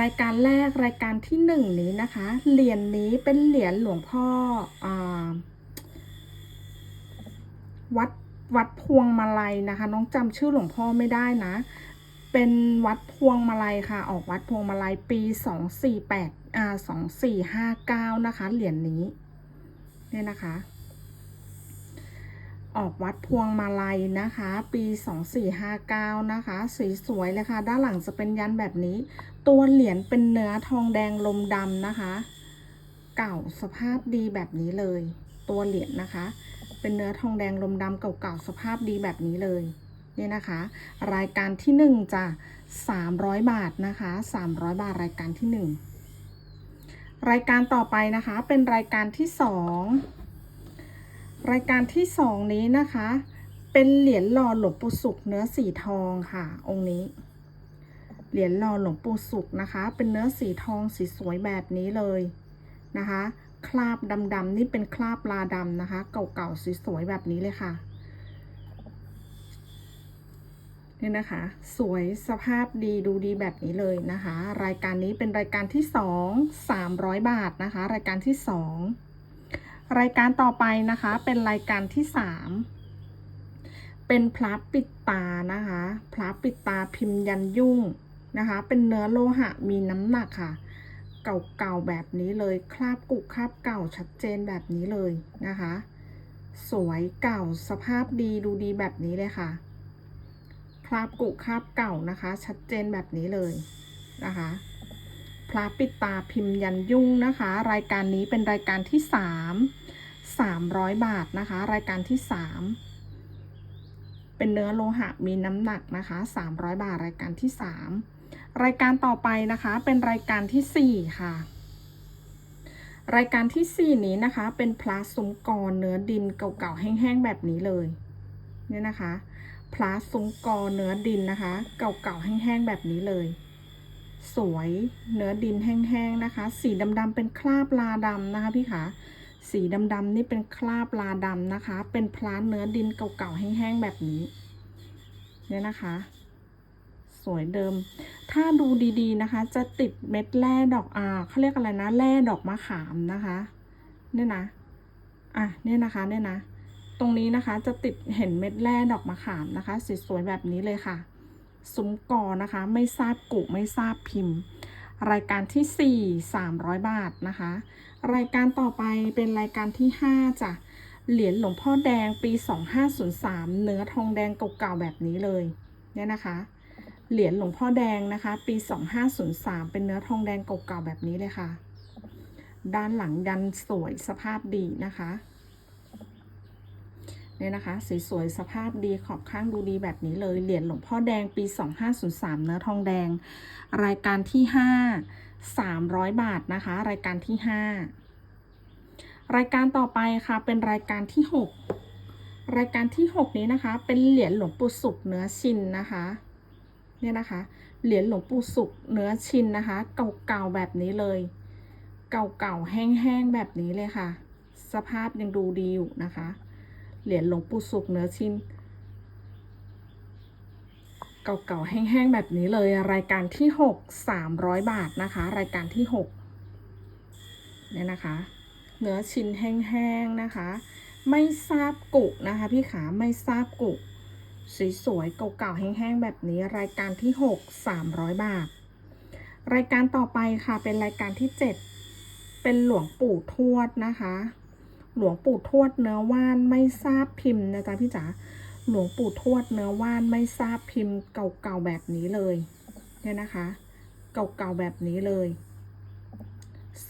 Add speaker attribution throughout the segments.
Speaker 1: รายการแรกรายการที่หนึ่งนี้นะคะ เหรียญนี้เป็นเหรียญหลวงพ่ออวัดวัดพวงมาลัยนะคะ น้องจำชื่อหลวงพ่อไม่ได้นะ เป็นวัดพวงมาลัยค่ะ ออกวัดพวงมาลัยปีสองสี่แปดอ่าสองสี่ห้าเก้านะคะ เหรียญนี้เนี่ยนะคะ ออกวัดพวงมาลัยนะคะ ปี 2459 นะคะสสวยเลยค่ะ ด้านหลังจะเป็นยันแบบนี้ ตัวเหรียญเป็นเนื้อทองแดงลมดำนะคะ เก่าสภาพดีแบบนี้เลย ตัวเหรียญนะคะ เป็นเนื้อทองแดงลมดำเก่าๆสภาพดีแบบนี้เลยเนี่ยนะคะ รายการที่หนึ่งจ้ะ300 บาทนะคะ 300 บาทรายการที่หนึ่งรายการต่อไปนะคะเป็นรายการที่สอง รายการที่สองนี้นะคะ เป็นเหรียญหล่อหลวงปู่สุขเนื้อสีทองค่ะ องค์นี้ เหรียญหล่อหลวงปู่สุขนะคะ เป็นเนื้อสีทองสีสวยแบบนี้เลยนะคะ คราบดำๆนี่เป็นคราบลาดำนะคะ เก่าๆสีสวยแบบนี้เลยค่ะนี่นะคะ สวยสภาพดีดูดีแบบนี้เลยนะคะ รายการนี้เป็นรายการที่สองสามร้อยบาทนะคะ รายการที่สอง รายการต่อไปนะคะ เป็นรายการที่สามเป็นพระปิดตานะคะพระปิดตาพิมพ์ยันยุ่งนะคะ เป็นเนื้อโลหะมีน้ำหนักค่ะ เก่าๆแบบนี้เลย คราบกุคราบเก่าชัดเจนแบบนี้เลยนะคะ สวยเก่าสภาพดีดูดีแบบนี้เลยค่ะ คราบกุคราบเก่านะคะ ชัดเจนแบบนี้เลยนะคะ พระปิดตาพิมพ์ยันยุ่งนะคะ รายการนี้เป็นรายการที่สามสามร้อยบาทนะคะ รายการที่สามเป็นเนื้อโลหะมีน้ำหนักนะคะสามร้อยบาทรายการที่สามรายการต่อไปนะคะเป็นรายการที่สี่ค่ะ รายการที่สี่นี้นะคะเป็นพลาซุ้มกรเนื้อดินเก่าๆแห้งๆแบบนี้เลยเนี่ยนะคะพลาซุ้มกรเนื้อดินนะคะ เก่าๆแห้งๆแบบนี้เลย สวยเนื้อดินแห้งๆนะคะ สีดำๆเป็นคราบลาดำนะคะพี่ขาสีดำๆนี่เป็นคราบลาดำนะคะ เป็นพลาเนื้อดินเก่าๆแห้งๆแบบนี้เนี่ยนะคะ สวยเดิม ถ้าดูดีๆนะคะ จะติดเม็ดแร่ดอกอ่าเขาเรียกอะไรนะแร่ดอกมะขามนะคะเนี่ยนะอะเนี่ยนะคะเนี่ยนะ ตรงนี้นะคะจะติดเห็นเม็ดแร่ดอกมะขามนะคะสวยๆแบบนี้เลยค่ะ ซุ้มกอนะคะ ไม่ทราบกุไม่ทราบพิมพ์ รายการที่ 4 300 บาทนะคะ รายการต่อไปเป็นรายการที่ 5จ้ะเหรียญหลวงพ่อแดงปี 2503 เนื้อทองแดงเก่าๆแบบนี้เลยเนี่ยนะคะ เหรียญหลวงพ่อแดงนะคะ ปี 2503 เป็นเนื้อทองแดงเก่าๆแบบนี้เลยค่ะ ด้านหลังยันสวยสภาพดีนะคะ เนี่ยนะคะสสวยๆสภาพดีขอบข้างดูดีแบบนี้เลย เหรียญหลวงพ่อแดงปี 2503 เนื้อทองแดง รายการที่ 5 300 บาทนะคะ รายการที่ 5 รายการต่อไปค่ะเป็นรายการที่ 6 รายการที่ 6 นี้นะคะ เป็นเหรียญหลวงปู่สุขเนื้อชินนะคะเนี่ยนะคะ เหรียญหลวงปู่สุขเนื้อชินนะคะ เก่าๆแบบนี้เลย เก่าๆแห้งๆแบบนี้เลยค่ะ สภาพยังดูดีอยู่นะคะ เหรียญหลวงปู่สุขเนื้อชิ้น เก่าๆ แห้งๆ แบบนี้เลย รายการที่หกสามร้อยบาทนะคะ รายการที่หกเนี่ยนะคะ เนื้อชิ้นแห้งๆ นะคะ ไม่ทราบกุนะคะ พี่ขาไม่ทราบกุสีสวยๆ เก่าๆ แห้งๆ แบบนี้ รายการที่หกสามร้อยบาท รายการต่อไปค่ะ เป็นรายการที่เจ็ดเป็นหลวงปู่ทวดนะคะ หลวงปู่ทวดเนื้อว่านไม่ทราบพิมพ์นะจ๊ะพี่จ๋าหลวงปู่ทวดเนื้อว่านไม่ทราบพิมพ์เก่าๆแบบนี้เลยเนี่ยนะคะ เก่าๆแบบนี้เลย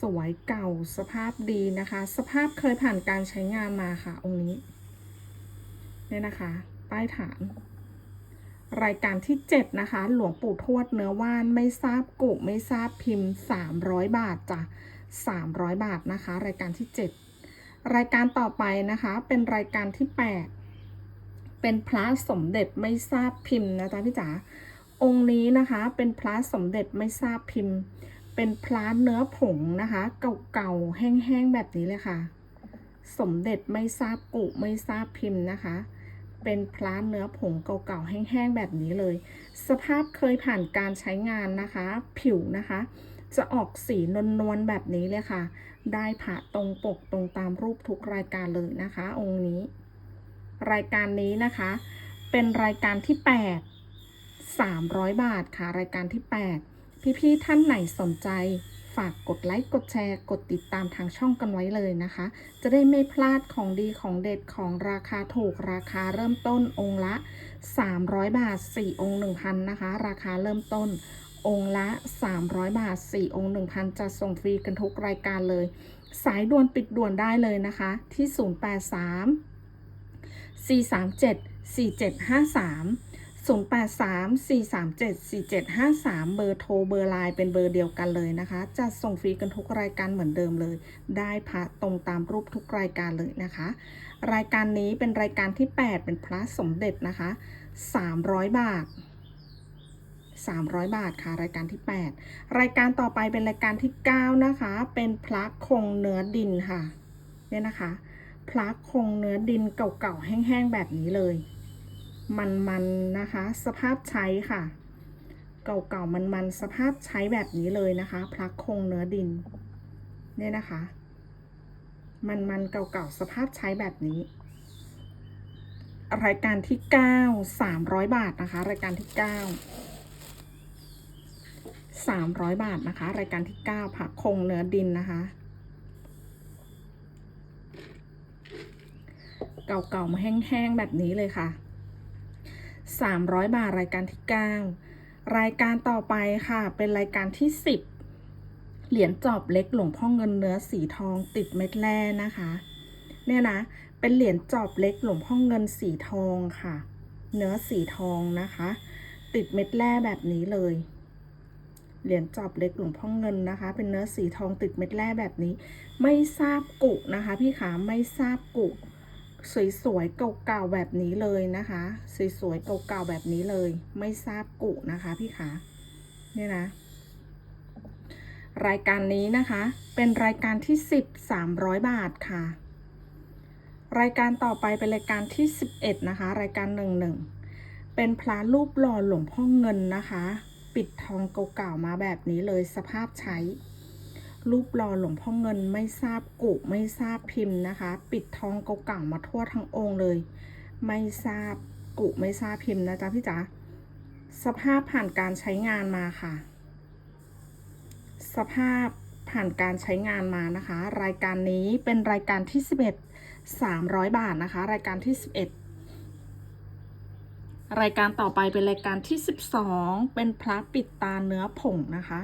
Speaker 1: สวยเก่าสภาพดีนะคะ สภาพเคยผ่านการใช้งานมาค่ะ องค์นี้เนี่ยนะคะใต้ฐาน รายการที่ 7 นะคะ หลวงปู่ทวดเนื้อว่านไม่ทราบกุไม่ทราบพิมพ์ 300 บาทจ้ะ300 บาทนะคะ รายการที่ 7 รายการต่อไปนะคะ เป็นรายการที่ 8 เป็นพระสมเด็จไม่ทราบพิมพ์นะจ๊ะพี่จ๋าองค์นี้นะคะเป็นพระสมเด็จไม่ทราบพิมพ์ เป็นพระเนื้อผงนะคะ เก่าๆแห้งๆแบบนี้เลยค่ะ สมเด็จไม่ทราบกุไม่ทราบพิมพ์นะคะ เป็นพระเนื้อผงเก่าๆแห้งๆแบบนี้เลย สภาพเคยผ่านการใช้งานนะคะ ผิวนะคะ จะออกสีนวลๆแบบนี้เลยค่ะ ได้ผ่าตรงปกตรงตามรูปทุกรายการเลยนะคะ องค์นี้ รายการนี้นะคะ เป็นรายการที่ 8 300 บาทค่ะ รายการที่ 8 พี่ๆท่านไหนสนใจฝากกดไลค์ กดแชร์ กดติดตามทางช่องกันไว้เลยนะคะ จะได้ไม่พลาดของดีของเด็ดของราคาถูกราคาเริ่มต้นองค์ละ 300 บาท 4 องค์ 1,000 นะคะ ราคาเริ่มต้น องค์ละ 300 บาท 4 องค์ 1,000จะส่งฟรีกันทุกรายการเลย สายด่วนปิดด่วนได้เลยนะคะ ที่ 083 437 4753 083 437 4753 เบอร์โทรเบอร์ไลน์เป็นเบอร์เดียวกันเลยนะคะ จะส่งฟรีกันทุกรายการเหมือนเดิมเลย ได้พระตรงตามรูปทุกรายการเลยนะคะ รายการนี้เป็นรายการที่ 8 เป็นพระสมเด็จนะคะ 300 บาท 300 บาทค่ะ รายการที่ 8 รายการต่อไปเป็นรายการที่ 9 นะคะ เป็นพระคงเนื้อดินค่ะ เนี่ยนะคะพระคงเนื้อดินเก่าๆแห้งๆแบบนี้เลย มันๆนะคะ สภาพใช้ค่ะ เก่าๆมันๆสภาพใช้แบบนี้เลยนะคะพระคงเนื้อดิน เนี่ยนะคะ มันๆเก่าๆสภาพใช้แบบนี้รายการที่ 9 300 บาทนะคะ รายการที่ 9 300 บาทนะคะ รายการที่ 9 ผักคงเนื้อดินนะคะ เก่าๆมาแห้งๆ แบบนี้เลยค่ะ 300 บาทรายการที่ 9 รายการต่อไปค่ะ เป็นรายการที่ 10 เหรียญจอบเล็กหลวงพ่อเงินเนื้อสีทองติดเม็ดแร่นะคะ เนี่ยนะ เป็นเหรียญจอบเล็กหลวงพ่อเงินสีทองค่ะ เนื้อสีทองนะคะ ติดเม็ดแร่แบบนี้เลย เหรียญจอบเล็กหลวงพ่อเงินนะคะ เป็นเนื้อสีทองติดเม็ดแร่แบบนี้ ไม่ทราบกุนะคะ พี่ขาไม่ทราบกุสวยๆเก่าๆแบบนี้เลยนะคะ สวยๆเก่าๆแบบนี้เลย ไม่ทราบกุนะคะ พี่ขาเนี่ยนะ รายการนี้นะคะ เป็นรายการที่10 300บาทค่ะ รายการต่อไปเป็นรายการที่11นะคะ รายการ11เป็นพระรูปหล่อหลวงพ่อเงินนะคะ ปิดทองเก่าๆมาแบบนี้เลยสภาพใช้ รูปหล่อหลวงพ่อเงินไม่ทราบกุไม่ทราบพิมพ์นะคะ ปิดทองเก่าๆมาทั่วทั้งองค์เลย ไม่ทราบกุไม่ทราบพิมพ์นะจ๊ะพี่จ๋าสภาพผ่านการใช้งานมาค่ะ สภาพผ่านการใช้งานมานะคะ รายการนี้เป็นรายการที่ 11 300 บาทนะคะ รายการที่ 11 รายการต่อไปเป็นรายการที่ 12 เป็นพระปิดตาเนื้อผงนะคะ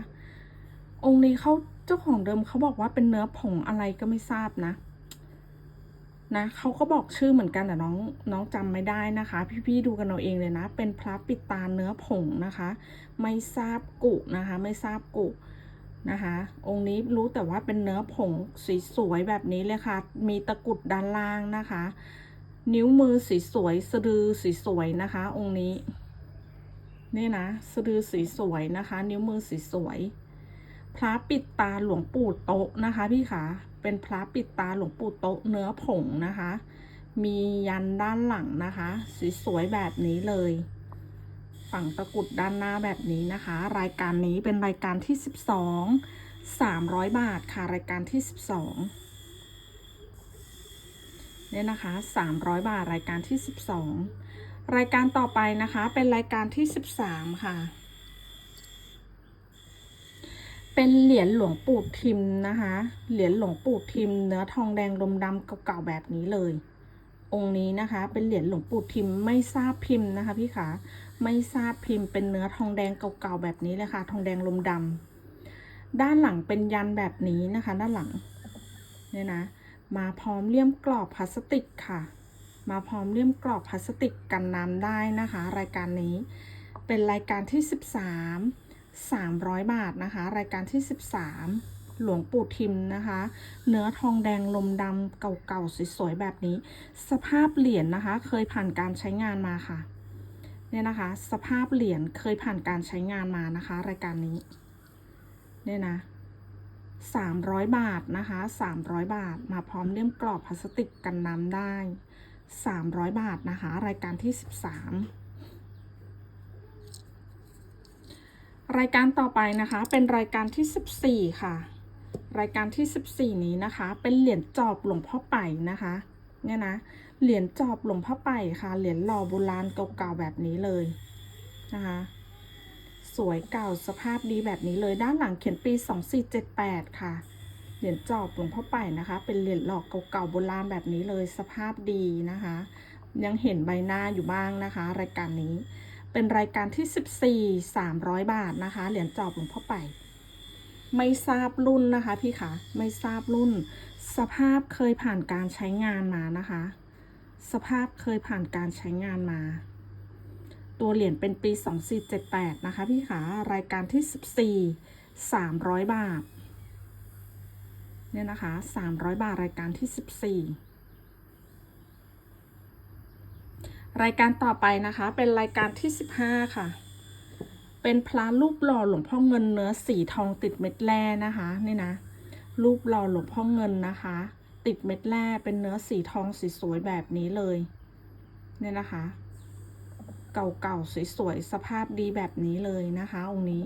Speaker 1: องค์นี้เขาเจ้าของเดิมเขาบอกว่าเป็นเนื้อผงอะไรก็ไม่ทราบนะ นะเขาก็บอกชื่อเหมือนกันแต่น้องน้องจำไม่ได้นะคะ พี่ๆดูกันเอาเองเลยนะ เป็นพระปิดตาเนื้อผงนะคะ ไม่ทราบกุนะคะ ไม่ทราบกุนะคะ องค์นี้รู้แต่ว่าเป็นเนื้อผงสสวยๆแบบนี้เลยค่ะ มีตะกุดด้านล่างนะคะ นิ้วมือสีสวยสะดือสีสวยนะคะ องค์นี้นี่นะสะดือสีสวยนะคะ นิ้วมือสีสวย พระปิดตาหลวงปู่โต๊ะนะคะพี่ขาเป็นพระปิดตาหลวงปู่โต๊ะเนื้อผงนะคะ มียันด้านหลังนะคะ สีสวยแบบนี้เลย ฝั่งตะกุดด้านหน้าแบบนี้นะคะ รายการนี้เป็นรายการที่ 12 300 บาทค่ะรายการที่ 12 เนี่ยนะคะ 300 บาทรายการที่ 12 รายการต่อไปนะคะเป็นรายการที่ 13 ค่ะ เป็นเหรียญหลวงปู่ทิมนะคะ เหรียญหลวงปู่ทิม เนื้อทองแดงลมดำเก่าๆแบบนี้เลย องค์นี้นะคะ เป็นเหรียญหลวงปู่ทิมไม่ทราบพิมพ์นะคะพี่ขาไม่ทราบพิมพ์เป็นเนื้อทองแดงเก่าๆแบบนี้เลยค่ะ ทองแดงลมดำด้านหลังเป็นยันแบบนี้นะคะ ด้านหลังเนี่ยนะ มาพร้อมเลี่ยมกรอบพลาสติกค่ะ มาพร้อมเลี่ยมกรอบพลาสติกกันน้ำได้นะคะ รายการนี้เป็นรายการที่ 13 300 บาทนะคะ รายการที่ 13หลวงปู่ทิมนะคะ เนื้อทองแดงลมดำเก่าๆสวยๆแบบนี้ สภาพเหรียญนะคะ เคยผ่านการใช้งานมาค่ะเนี่ยนะคะ สภาพเหรียญเคยผ่านการใช้งานมานะคะ รายการนี้เนี่ยนะ 300 บาทนะคะ 300 บาท มาพร้อมเลี่ยมกรอบพลาสติกกันน้ำได้ 300 บาทนะคะ รายการที่ 13 รายการต่อไปนะคะ เป็นรายการที่ 14 ค่ะ รายการที่ 14 นี้นะคะ เป็นเหรียญจอบหลวงพ่อไป่นะคะ เนี่ยนะ เหรียญจอบหลวงพ่อไป่ค่ะ เหรียญหล่อโบราณเก่าๆแบบนี้เลยนะคะ สวยเก่าสภาพดีแบบนี้เลยด้านหลังเขียนปี 2478 ค่ะ เหรียญจอบหลวงพ่อไป่นะคะ เป็นเหรียญหลอกเก่าๆโบราณแบบนี้เลยสภาพดีนะคะ ยังเห็นใบหน้าอยู่บ้างนะคะ รายการนี้ เป็นรายการที่ 14 300 บาทนะคะ เหรียญจอบหลวงพ่อไป่ไม่ทราบรุ่นนะคะพี่คะไม่ทราบรุ่น สภาพเคยผ่านการใช้งานมานะคะ สภาพเคยผ่านการใช้งานมา ตัวเหรียญเป็นปี 2478 นะคะพี่คะรายการที่ 14 300 บาท เนี่ยนะคะ 300 บาทรายการที่ 14 รายการต่อไปนะคะ เป็นรายการที่ 15 ค่ะ เป็นพระรูปหล่อหลวงพ่อเงินเนื้อสีทองติดเม็ดแร่นะคะนี่นะ รูปหล่อหลวงพ่อเงินนะคะ ติดเม็ดแร่เป็นเนื้อสีทองสีสวยแบบนี้เลย เนี่ยนะคะ เก่าๆสวยๆสภาพดีแบบนี้เลยนะคะองค์นี้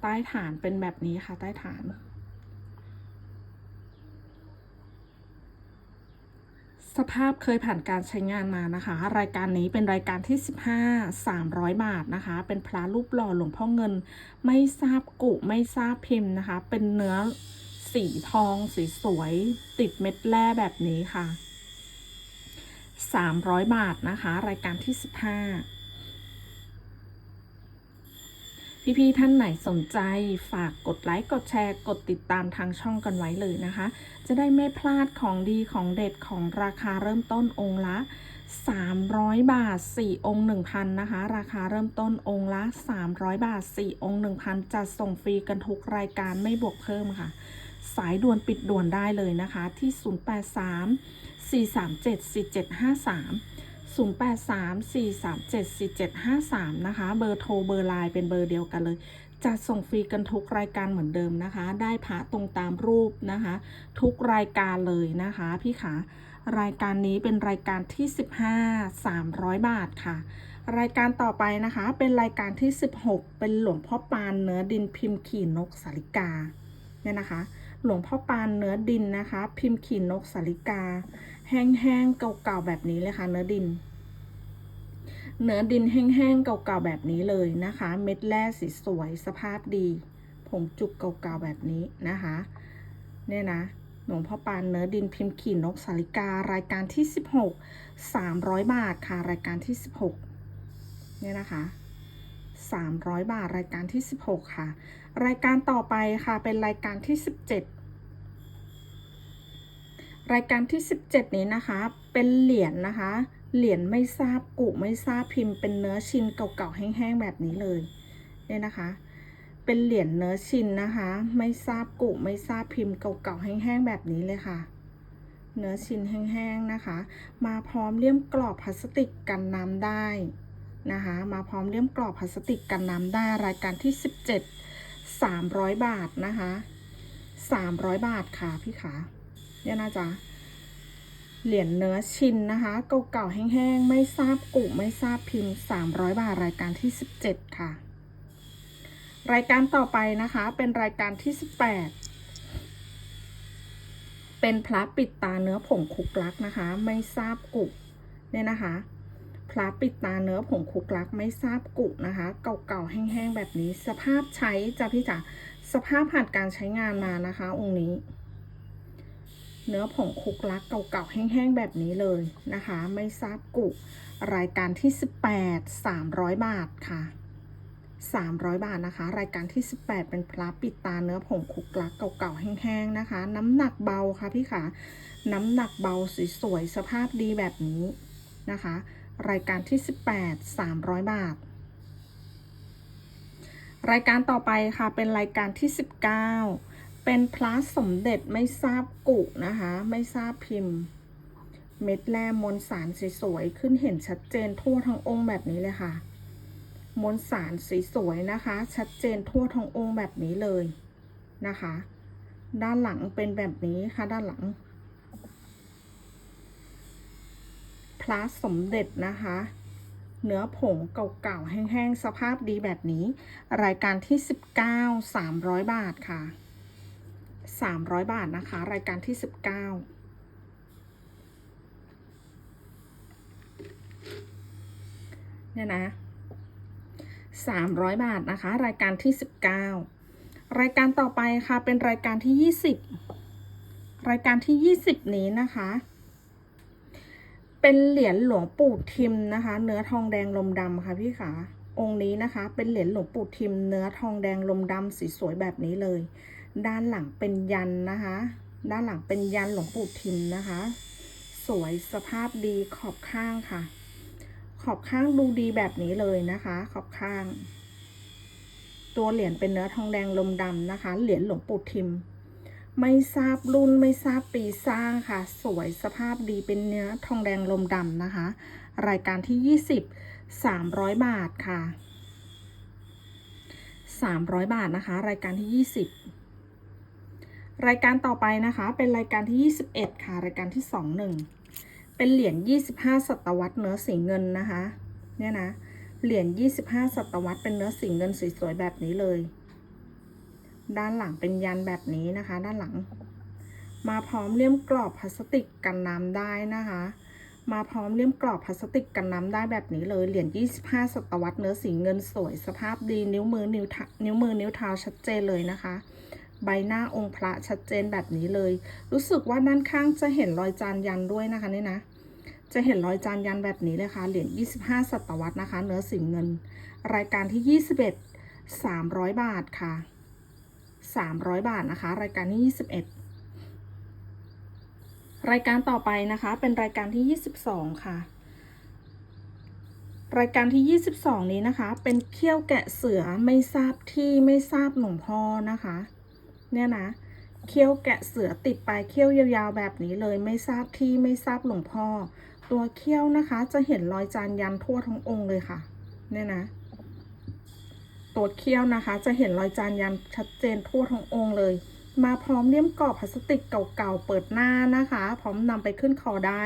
Speaker 1: ใต้ฐานเป็นแบบนี้ค่ะใต้ฐาน สภาพเคยผ่านการใช้งานมานะคะ รายการนี้เป็นรายการที่ 15 300 บาทนะคะ เป็นพระรูปหล่อหลวงพ่อเงิน ไม่ทราบกุไม่ทราบพิมพ์นะคะ เป็นเนื้อสีทองสีสวย ติดเม็ดแร่แบบนี้ค่ะ 300 บาทนะคะ รายการที่ 15 พี่ ๆ ท่านไหนสนใจฝากกดไลค์ กดแชร์ กดติดตามทางช่องกันไว้เลยนะคะ จะได้ไม่พลาดของดีของเด็ดของราคาเริ่มต้นองค์ละ 300 บาท 4 องค์ 1,000 นะคะ ราคาเริ่มต้นองค์ละ 300 บาท 4 องค์ 1,000จะส่งฟรีกันทุกรายการไม่บวกเพิ่มค่ะ สายด่วนปิดด่วนได้เลยนะคะที่ 083 437 4753 0834374753 นะคะ เบอร์โทรเบอร์ไลน์เป็นเบอร์เดียวกันเลยจะส่งฟรีกันทุกรายการเหมือนเดิมนะคะ ได้พระตรงตามรูปนะคะ ทุกรายการเลยนะคะพี่ขารายการนี้เป็นรายการที่ 15 300 บาทค่ะ รายการต่อไปนะคะเป็นรายการที่ 16 เป็นหลวงพ่อปานเนื้อดินพิมพ์ขี่นกสาลิกาเนี่ยนะคะ หลวงพ่อปานเนื้อดินนะคะ พิมพ์ขี่นกสาลิกา แห้งๆเก่าๆแบบนี้เลยค่ะ เนื้อดิน เนื้อดินแห้งๆเก่าๆแบบนี้เลยนะคะ เม็ดแร่สีสวยสภาพดีผงจุกเก่าๆแบบนี้นะคะ เนี่ยนะหลวงพ่อปานเนื้อดินพิมพ์ขี่นกสาลิการายการที่ 16 300 บาทค่ะ รายการที่ 16 เนี่ยนะคะ 300 บาทรายการที่ 16 ค่ะ รายการต่อไปค่ะเป็นรายการที่ 17 รายการที่ 17 นี้นะคะ เป็นเหรียญนะคะ เหรียญไม่ทราบกุไม่ทราบพิมพ์ เป็นเนื้อชิ้นเก่าๆแห้งๆแบบนี้เลยเนี่ยนะคะ เป็นเหรียญเนื้อชิ้นนะคะ ไม่ทราบกุไม่ทราบพิมพ์เก่าๆแห้งๆแบบนี้เลยค่ะ เนื้อชิ้นแห้งๆนะคะ มาพร้อมเลี่ยมกรอบพลาสติกกันน้ำได้นะคะ มาพร้อมเลี่ยมกรอบพลาสติกกันน้ำได้รายการที่ 17 300 บาทนะคะ 300 บาทค่ะพี่ขา เนี่ยนะจ๊ะเหรียญเนื้อชินนะคะเก่าๆแห้งๆ ไม่ทราบกุไม่ทราบพิมพ์ 300 บาทรายการที่ 17 ค่ะ รายการต่อไปนะคะเป็นรายการที่ 18 เป็นพระปิดตาเนื้อผงคุกลักนะคะ ไม่ทราบกุเนี่ยนะคะพระปิดตาเนื้อผงคุกลักไม่ทราบกุนะคะ เก่าๆแห้งๆแบบนี้ สภาพใช้จ้ะพี่จ๋าสภาพผ่านการใช้งานมานะคะ องค์นี้ เนื้อผงคุกลักเก่าๆแห้งๆ แบบนี้เลยนะคะ ไม่ทราบกุรายการที่ 18 300 บาทค่ะ 300 บาทนะคะ รายการที่ 18 เป็นพระปิดตาเนื้อผงคุกลักเก่าๆแห้งๆนะคะ น้ำหนักเบาค่ะพี่ขาน้ำหนักเบาสวยๆสภาพดีแบบนี้นะคะ รายการที่ 18 300 บาทรายการต่อไปค่ะเป็นรายการที่ 19 เป็นพระสมเด็จไม่ทราบกุนะคะ ไม่ทราบพิมพ์ เม็ดแร่มวลสารสวยๆขึ้นเห็นชัดเจนทั่วทั้งองค์แบบนี้เลยค่ะ มวลสารสสวยนะคะ ชัดเจนทั่วทั้งองค์แบบนี้เลยนะคะ ด้านหลังเป็นแบบนี้ค่ะด้านหลังพระสมเด็จนะคะ เนื้อผงเก่าๆแห้งๆ สภาพดีแบบนี้ รายการที่ 19 300 บาทค่ะ 300 บาทนะคะ รายการที่ 19เนี่ยนะ300บาทนะคะ รายการที่19รายการต่อไปค่ะ เป็นรายการที่20รายการที่20นี้นะคะ เป็นเหรียญหลวงปู่ทิมนะคะ เนื้อทองแดงลมดำค่ะพี่ขาองค์นี้นะคะ เป็นเหรียญหลวงปู่ทิม เนื้อทองแดงลมดำสีสวยแบบนี้เลย ด้านหลังเป็นยันนะคะ ด้านหลังเป็นยันหลวงปู่ทิมนะคะ สวยสภาพดีขอบข้างค่ะ ขอบข้างดูดีแบบนี้เลยนะคะ ขอบข้าง ตัวเหรียญเป็นเนื้อทองแดงลมดำนะคะ เหรียญหลวงปู่ทิม ไม่ทราบรุ่นไม่ทราบปีสร้างค่ะ สวยสภาพดีเป็นเนื้อทองแดงลมดำนะคะ รายการที่ 20 300 บาทค่ะ 300 บาทนะคะ รายการที่ 20 รายการต่อไปนะคะ เป็นรายการที่ 21 ค่ะ รายการที่ 21 เป็นเหรียญ 25 ศตวรรษเนื้อสีเงินนะคะ เนี่ยนะ เหรียญ 25 ศตวรรษเป็นเนื้อสีเงินสวยๆแบบนี้เลย ด้านหลังเป็นยันแบบนี้นะคะ ด้านหลัง มาพร้อมเลี่ยมกรอบพลาสติกกันน้ำได้นะคะ มาพร้อมเลี่ยมกรอบพลาสติกกันน้ำได้แบบนี้เลย เหรียญ 25 ศตวรรษเนื้อสีเงินสวย สภาพดี นิ้วมือนิ้วนิ้วมือนิ้วเท้าชัดเจนเลยนะคะ ใบหน้าองค์พระชัดเจนแบบนี้เลย รู้สึกว่าด้านข้างจะเห็นรอยจานยันด้วยนะคะนี่นะ จะเห็นรอยจานยันแบบนี้เลยค่ะ เหรียญ25 ศตวรรษนะคะ เนื้อสีเงิน รายการที่ 21 300 บาทค่ะ 300 บาทนะคะ รายการที่ 21 รายการต่อไปนะคะ เป็นรายการที่ 22 ค่ะรายการที่ 22 นี้นะคะ เป็นเขี้ยวแกะเสือไม่ทราบที่ไม่ทราบหลวงพ่อนะคะ เนี่ยนะเขี้ยวแกะเสือติดปลายเขี้ยวยาวๆแบบนี้เลยไม่ทราบที่ไม่ทราบหลวงพ่อ ตัวเขี้ยวนะคะจะเห็นรอยจานยันทั่วทั้งองค์เลยค่ะ เนี่ยนะ ตัวเขี้ยวนะคะจะเห็นรอยจานยันชัดเจนทั่วทั้งองค์เลย มาพร้อมเลี่ยมกรอบพลาสติกเก่าๆเปิดหน้านะคะ พร้อมนำไปขึ้นคอได้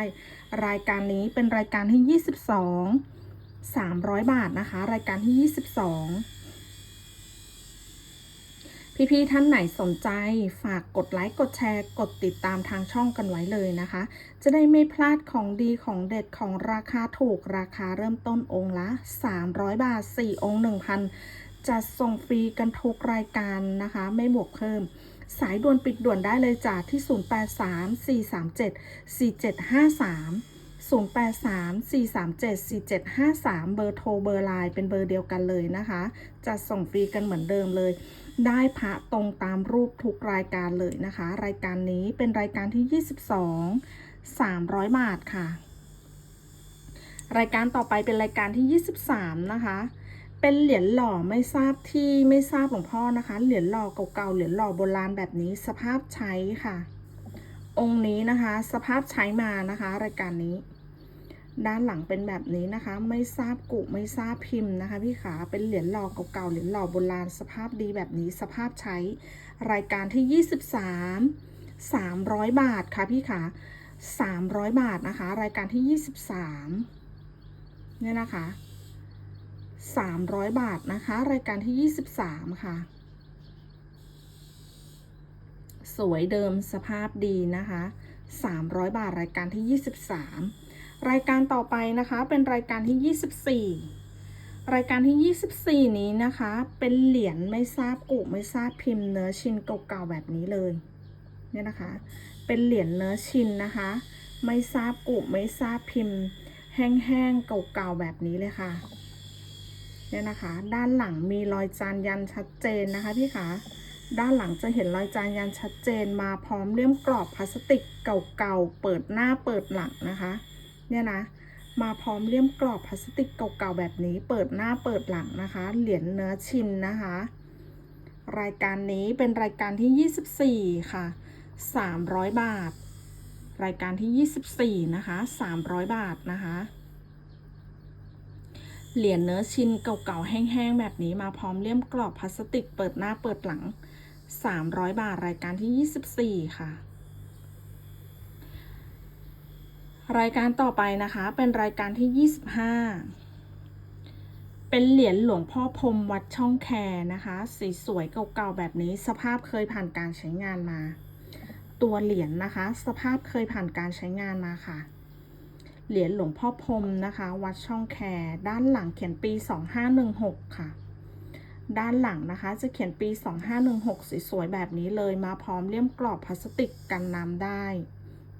Speaker 1: รายการนี้เป็นรายการที่ 22 300 บาทนะคะ รายการที่ 22 พี่ๆท่านไหนสนใจฝากกดไลค์กดแชร์ กดติดตามทางช่องกันไว้เลยนะคะ จะได้ไม่พลาดของดีของเด็ดของราคาถูกราคาเริ่มต้นองค์ละ 300 บาท 4 องค์ 1,000 จัดส่งฟรีกันทุกรายการนะคะ ไม่บวกเพิ่ม สายด่วนปิดด่วนได้เลยจ้าที่ 0834374753 0834374753 เบอร์โทรเบอร์ไลน์เป็นเบอร์เดียวกันเลยนะคะ จะส่งฟรีกันเหมือนเดิมเลย ได้พระตรงตามรูปทุกรายการเลยนะคะ รายการนี้เป็นรายการที่ 22 300 บาทค่ะ รายการต่อไปเป็นรายการที่ 23 นะคะ เป็นเหรียญหล่อไม่ทราบที่ไม่ทราบหลวงพ่อนะคะ เหรียญหล่อเก่าๆ เหรียญหล่อโบราณแบบนี้สภาพใช้ค่ะ องค์นี้นะคะ สภาพใช้มานะคะ รายการนี้ ด้านหลังเป็นแบบนี้นะคะ ไม่ทราบกุไม่ทราบพิมพ์นะคะ พี่ขาเป็นเหรียญหล่อเก่าๆเหรียญหล่อโบราณสภาพดีแบบนี้สภาพใช้รายการที่ 23 300 บาทค่ะพี่ขา300 บาทนะคะ รายการที่ 23เนี่ยนะคะ 300 บาทนะคะ รายการที่ 23 ค่ะ สวยเดิมสภาพดีนะคะ 300 บาทรายการที่ 23 รายการต่อไปนะคะเป็นรายการที่ 24 รายการที่ 24 นี้นะคะ เป็นเหรียญไม่ทราบกุไม่ทราบพิมพ์เนื้อชินเก่าๆแบบนี้เลยเนี่ยนะคะ เป็นเหรียญเนื้อชินนะคะ ไม่ทราบกุไม่ทราบพิมพ์ แห้งๆเก่าๆแบบนี้เลยค่ะเนี่ยนะคะ ด้านหลังมีรอยจานยันชัดเจนนะคะพี่คะด้านหลังจะเห็นรอยจานยันชัดเจนมาพร้อมเลี่ยมกรอบพลาสติกเก่าๆเปิดหน้าเปิดหลังนะคะ เนี่ยนะ มาพร้อมเลี่ยมกรอบพลาสติกเก่าๆแบบนี้ เปิดหน้าเปิดหลังนะคะ เหรียญเนื้อชินนะคะ รายการนี้เป็นรายการที่ 24 ค่ะ 300 บาท รายการที่ 24 นะคะ 300 บาทนะคะเหรียญเนื้อชิ้นเก่าๆแห้งๆแบบนี้มาพร้อมเลี่ยมกรอบพลาสติกเปิดหน้าเปิดหลัง 300 บาทรายการที่ 24 ค่ะ รายการต่อไปนะคะ เป็นรายการที่ 25 เป็นเหรียญหลวงพ่อพรมวัดช่องแคนะคะ สีสวยเก่าๆแบบนี้ สภาพเคยผ่านการใช้งานมา ตัวเหรียญนะคะ สภาพเคยผ่านการใช้งานมาค่ะ เหรียญหลวงพ่อพรมนะคะ วัดช่องแคด้านหลังเขียนปี 2516 ค่ะ ด้านหลังนะคะจะเขียนปี 2516สีสวยแบบนี้เลยมาพร้อมเลี่ยมกรอบพลาสติกกันน้ำได้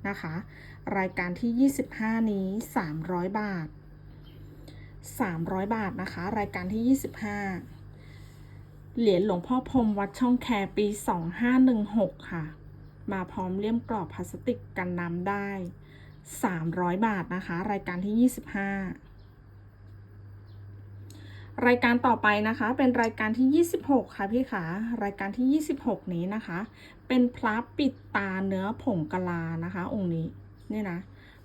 Speaker 1: นะคะ รายการที่ 25 นี้ 300 บาท 300 บาทนะคะ รายการที่ 25 เหรียญหลวงพ่อพรมวัดช่องแคปี 2516 ค่ะ มาพร้อมเลี่ยมกรอบพลาสติกกันน้ำได้ 300 บาทนะคะ รายการที่ 25 รายการต่อไปนะคะ เป็นรายการที่ 26 ค่ะพี่ขารายการที่ 26 นี้นะคะ เป็นพระปิดตาเนื้อผงกะลานะคะ องค์นี้นี่นะ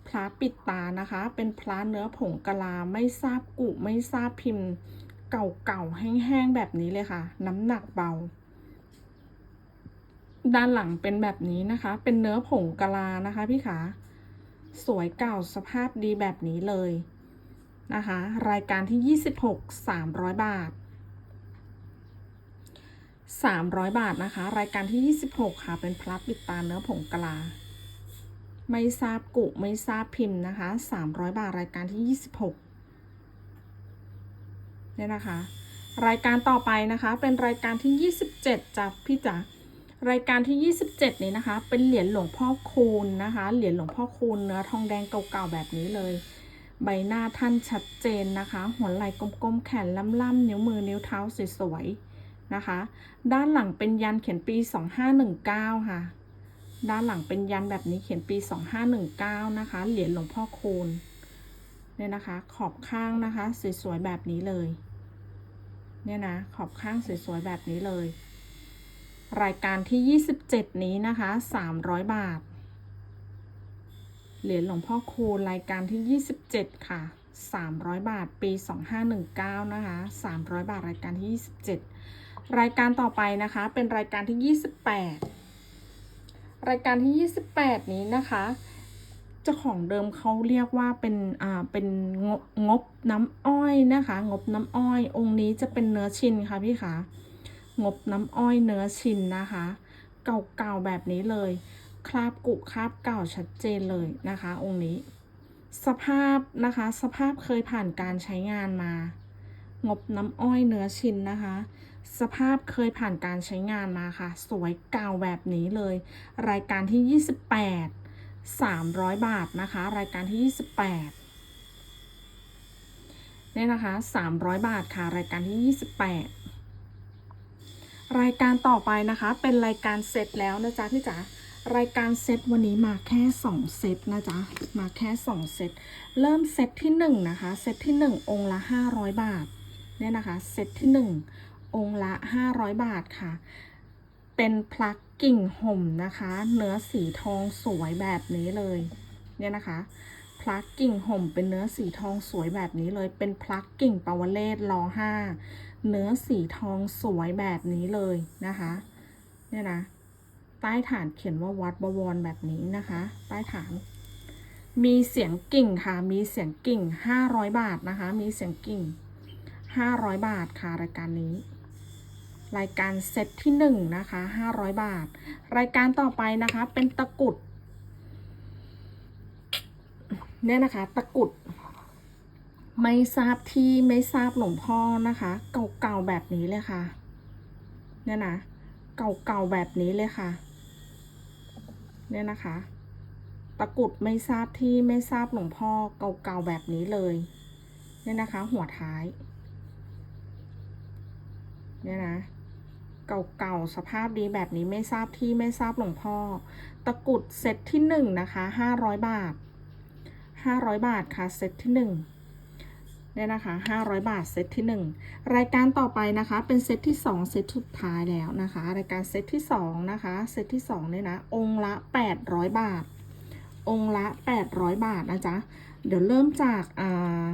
Speaker 1: พระปิดตานะคะ เป็นพระเนื้อผงกะลาไม่ทราบกุไม่ทราบพิมพ์ เก่าๆแห้งๆแบบนี้เลยค่ะ น้ำหนักเบา ด้านหลังเป็นแบบนี้นะคะ เป็นเนื้อผงกะลานะคะพี่ขาสวยเก่าสภาพดีแบบนี้เลยนะคะ รายการที่ 26 300 บาท 300 บาทนะคะ รายการที่ 26 ค่ะ เป็นพลับปิดตาเนื้อผงกะลา ไม่ทราบกุไม่ทราบพิมพ์นะคะ 300 บาทรายการที่ 26เนี่ยนะคะ รายการต่อไปนะคะ เป็นรายการที่ 27จากพี่จ๋ารายการที่ 27 นี้นะคะ เป็นเหรียญหลวงพ่อคูณนะคะ เหรียญหลวงพ่อคูณเนื้อทองแดงเก่าๆแบบนี้เลย ใบหน้าท่านชัดเจนนะคะ หัวไหล่กลมๆ แขนล่ำๆนิ้วมือนิ้วเท้าสวยๆ นะคะ ด้านหลังเป็นยันเขียนปี 2519 ค่ะ ด้านหลังเป็นยันแบบนี้เขียนปี 2519 นะคะ เหรียญหลวงพ่อคูณเนี่ยนะคะ ขอบข้างนะคะ สวยๆแบบนี้เลย เนี่ยนะ ขอบข้างสวยๆแบบนี้เลย รายการที่ 27 นี้นะคะ 300 บาท เหรียญหลวงพ่อคูณรายการที่ 27 ค่ะ300 บาท ปี 2519 นะคะ 300 บาท รายการที่ 27 รายการต่อไปนะคะ เป็นรายการที่ 28 รายการที่ 28 นี้นะคะเจ้าของเดิมเขาเรียกว่าเป็นอ่าเป็นงบงบน้ำอ้อยนะคะ งบน้ำอ้อย องค์นี้จะเป็นเนื้อชินค่ะพี่คะงบน้ำอ้อยเนื้อชินนะคะ เก่าๆแบบนี้เลย คราบกุคราบเก่าชัดเจนเลยนะคะ องค์นี้ สภาพนะคะ สภาพเคยผ่านการใช้งานมา งบน้ำอ้อยเนื้อชินนะคะ สภาพเคยผ่านการใช้งานมาค่ะ สวยเก่าแบบนี้เลย รายการที่ 28 300 บาทนะคะ รายการที่ 28เนี่ยนะคะ 300 บาทค่ะ รายการที่ 28 รายการต่อไปนะคะ เป็นรายการเซตแล้วนะจ๊ะพี่จ๋ารายการเซตวันนี้มาแค่ 2 เซตนะจ๊ะ มาแค่ 2 เซต เริ่มเซตที่ 1 นะคะ เซตที่ 1 องค์ละ 500 บาท เนี่ยนะคะ เซตที่ 1 องค์ละ 500 บาทค่ะ เป็นพลักกิ่งห่มนะคะ เนื้อสีทองสวยแบบนี้เลย เนี่ยนะคะพลักกิ่งห่มเป็นเนื้อสีทองสวยแบบนี้เลย เป็นพลักกิ่งปาวเลศรอห้าเนื้อสีทองสวยแบบนี้เลยนะคะ เนี่ยนะ ใต้ฐานเขียนว่าวัดบวรแบบนี้นะคะ ใต้ฐาน มีเสียงกิ่งค่ะ มีเสียงกิ่ง500บาทนะคะ มีเสียงกิ่ง500บาทค่ะรายการนี้ รายการเซตที่1นะคะ500 บาท รายการต่อไปนะคะเป็นตะกุดเนี่ยนะคะ ตะกุด ไม่ทราบที่ไม่ทราบหลวงพ่อนะคะ เก่าๆแบบนี้เลยค่ะ เนี่ยนะเก่าๆแบบนี้เลยค่ะ เนี่ยนะคะ ตะกุดไม่ทราบที่ไม่ทราบหลวงพ่อเก่าๆแบบนี้เลย เนี่ยนะคะ หัวท้าย เนี่ยนะ เก่าๆ สภาพดีแบบนี้ไม่ทราบที่ไม่ทราบหลวงพ่อ ตะกุดเซตที่หนึ่งนะคะห้าร้อยบาทห้าร้อยบาทค่ะเซตที่หนึ่งเนี่ยนะคะห้าร้อยบาทเซตที่หนึ่งรายการต่อไปนะคะเป็นเซตที่สองเซตสุดท้ายแล้วนะคะ รายการเซตที่สองนะคะเซตที่สองเนี่ยนะองค์ละแปดร้อยบาท องค์ละแปดร้อยบาทนะจ๊ะเดี๋ยวเริ่มจากอ่า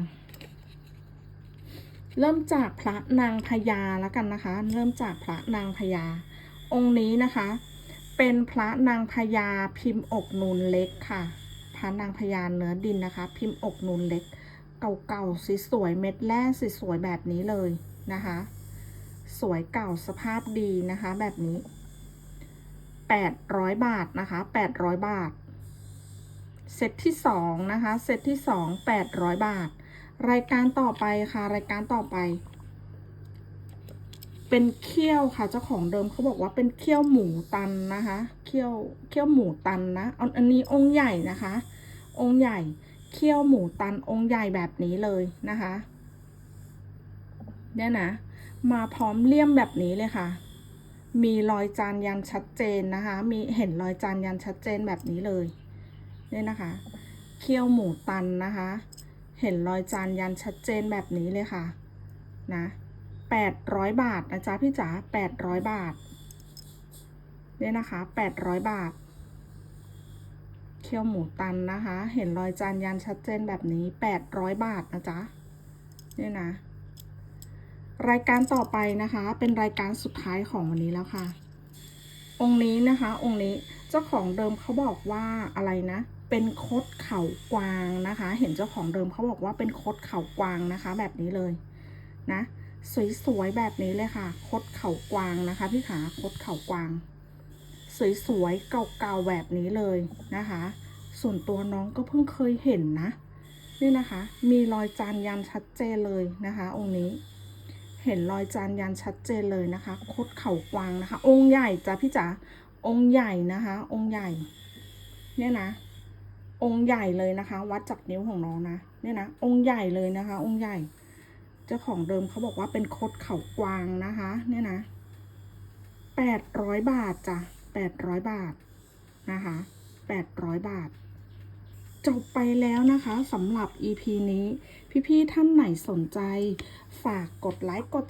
Speaker 1: เริ่มจากพระนางพญาแล้วกันนะคะ เริ่มจากพระนางพญาองค์นี้นะคะ เป็นพระนางพญาพิมพ์อกนูนเล็กค่ะพพานางพญาเนื้อดินนะคะ พิมพ์อกนูนเล็ก เก่าๆสวยๆเม็ดแร่สวยๆแบบนี้เลยนะคะ สวยเก่าสภาพดีนะคะแบบนี้800บาทนะคะ800บาท เซตที่สองนะคะ เซตที่สอง800บาท รายการต่อไปค่ะ รายการต่อไป เป็นเขี้ยวค่ะ เจ้าของเดิมเขาบอกว่าเป็นเขี้ยวหมูตันนะคะเขี้ยวเขี้ยวหมูตันนะอันอันนี้องค์ใหญ่นะคะ องค์ใหญ่เขี้ยวหมูตันองค์ใหญ่แบบนี้เลยนะคะเนี่ยนะ มาพร้อมเลี่ยมแบบนี้เลยค่ะ มีรอยจานยันชัดเจนนะคะ มีเห็นรอยจานยันชัดเจนแบบนี้เลยเนี่ยนะคะ เขี้ยวหมูตันนะคะ เห็นรอยจานยันชัดเจนแบบนี้เลยค่ะ นะแปดร้อยบาทนะจ๊ะพี่จ๋าแปดร้อยบาท เนี่ยนะคะแปดร้อยบาท เคี่ยวหมูตันนะคะ เห็นรอยจานยันชัดเจนแบบนี้แปดร้อยบาทนะจ๊ะเนี่ยนะ รายการต่อไปนะคะ เป็นรายการสุดท้ายของวันนี้แล้วค่ะ องค์นี้นะคะ องค์นี้เจ้าของเดิมเขาบอกว่าอะไรนะ เป็นคดเข่ากวางนะคะ เห็นเจ้าของเดิมเขาบอกว่าเป็นคดเข่ากวางนะคะ แบบนี้เลยนะ สวยๆแบบนี้เลยค่ะ คดเข่ากวางนะคะ พี่ขาคดเข่ากวาง สวยๆเก่าๆแบบนี้เลยนะคะ ส่วนตัวน้องก็เพิ่งเคยเห็นนะ นี่นะคะ มีรอยจานยันชัดเจนเลยนะคะ องค์นี้ เห็นรอยจานยันชัดเจนเลยนะคะ คดเข่ากวางนะคะ องค์ใหญ่จ้ะพี่จ๋าองค์ใหญ่นะคะ องค์ใหญ่ เนี่ยนะ องค์ใหญ่เลยนะคะ วัดจากนิ้วของน้องนะเนี่ยนะองค์ใหญ่เลยนะคะ องค์ใหญ่ เจ้าของเดิมเขาบอกว่าเป็นคดเขากวางนะคะ เนี่ยนะแปดร้อยบาทจ้ะแปดร้อยบาทนะคะแปดร้อยบาท จบไปแล้วนะคะสำหรับ EP นี้ พี่ๆท่านไหนสนใจ ฝากกดไลค์กด